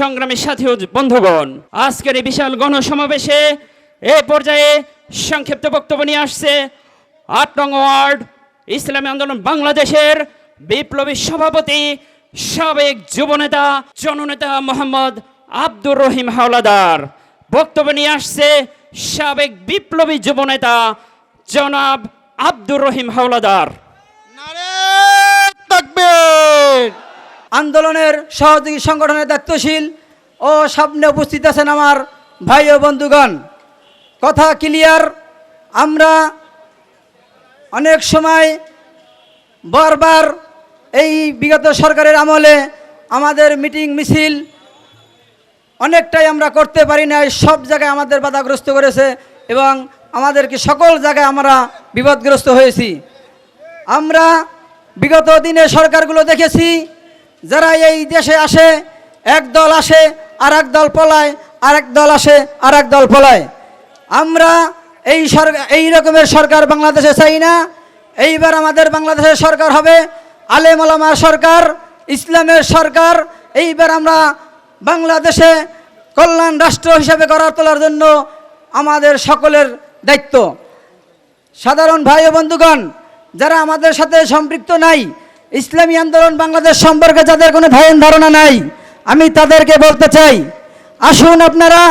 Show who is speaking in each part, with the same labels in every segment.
Speaker 1: সংগ্রামী সাথী বন্ধুগণ, আজকের এই বিশাল গণসমাবেশে এ পর্যায়ে সংক্ষিপ্ত বক্তব্য নিয়ে আসছে আট নং ওয়ার্ড, ইসলামী আন্দোলন বাংলাদেশের বিপ্লবী সভাপতি, সাবেক যুবনেতা, জননেতা মোহাম্মদ আব্দুর রহিম হাওলাদার। বক্তব্য নিয়ে আসছে সাবেক বিপ্লবী যুবনেতা জনাব আব্দুর রহিম হাওলাদার।
Speaker 2: আন্দোলনের সহযোগী সংগঠনের দায়িত্বশীল ও সামনে উপস্থিত আছেন আমার ভাই ও বন্ধুগণ। কথা ক্লিয়ার? আমরা অনেক সময় বারবার এই বিগত সরকারের আমলে আমাদের মিটিং মিছিল অনেকটাই আমরা করতে পারি না সব জায়গায় আমাদের বাধাগ্রস্ত করেছে এবং আমাদেরকে সকল জায়গায় আমরা বিপদগ্রস্ত হয়েছি। আমরা বিগত দিনে সরকারগুলো দেখেছি যারা এই দেশে আসে, এক দল আসে আর এক দল পলায় আর এক দল আসে আর এক দল পলায়। আমরা এই সরকার এই রকমের সরকার বাংলাদেশে চাই না। এইবার আমাদের বাংলাদেশের সরকার হবে আলেম ওলামার সরকার, ইসলামের সরকার। এইবার আমরা বাংলাদেশে কল্যাণ রাষ্ট্র হিসাবে গড়া তোলার জন্য আমাদের সকলের দায়িত্ব। সাধারণ ভাই ও বন্ধুগণ, যারা আমাদের সাথে সম্পৃক্ত নাই ইসলামী আন্দোলন বাংলাদেশ সম্পর্কে যাদের কোনো ধারণ ধারণা নাই, আমি তাদেরকে বলতে চাই, আসুন আপনারা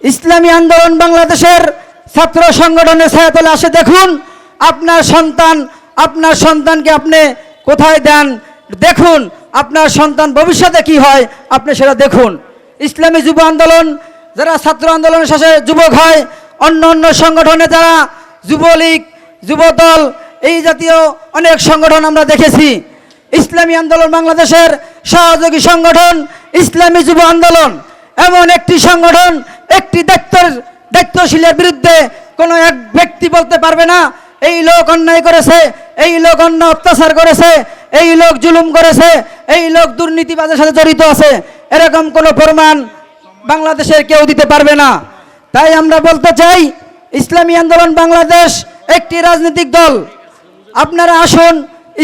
Speaker 2: ইসলামী আন্দোলন বাংলাদেশের ছাত্র সংগঠনের ছায়াতলে আসে দেখুন, আপনার সন্তান, আপনার সন্তানকে আপনি কোথায় দেন, দেখুন, আপনার সন্তান ভবিষ্যতে কি হয়, আপনি সেটা দেখুন। ইসলামী যুব আন্দোলন যারা ছাত্র আন্দোলনের শেষে যুবক হয়, অন্য অন্য সংগঠনে যারা যুবলীগ, যুবদল এই জাতীয় অনেক সংগঠন আমরা দেখেছি। ইসলামী আন্দোলন বাংলাদেশের সহযোগী সংগঠন, ইসলামী যুব আন্দোলন। এমন একটি সংগঠন, একটি দায়িত্বের, দায়িত্বশীলের বিরুদ্ধে কোনো এক ব্যক্তি বলতে পারবে না, এই লোক অন্যায় করেছে, এই লোক অন্য অত্যাচার করেছে, এই লোক জুলুম করেছে, এই লোক দুর্নীতিবাজের সাথে জড়িত আছে। এরকম কোনো প্রমাণ বাংলাদেশের কেউ দিতে পারবে না। তাই আমরা বলতে চাই, ইসলামী আন্দোলন বাংলাদেশ একটি রাজনৈতিক দল। আপনারা আসুন,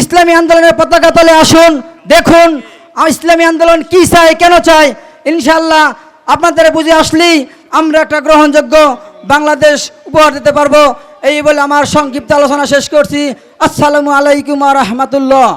Speaker 2: ইসলামী আন্দোলনের পতাকা তলে আসুন, দেখুন ইসলামী আন্দোলন কি চায়, কেন চায় ইনশাল্লাহ আপনাদের বুঝে আসলেই আমরা একটা গ্রহণযোগ্য বাংলাদেশ উপহার দিতে পারব। এই বলে আমার সংক্ষিপ্ত আলোচনা শেষ করছি। আসসালামু আলাইকুম রহমতুল্লাহ।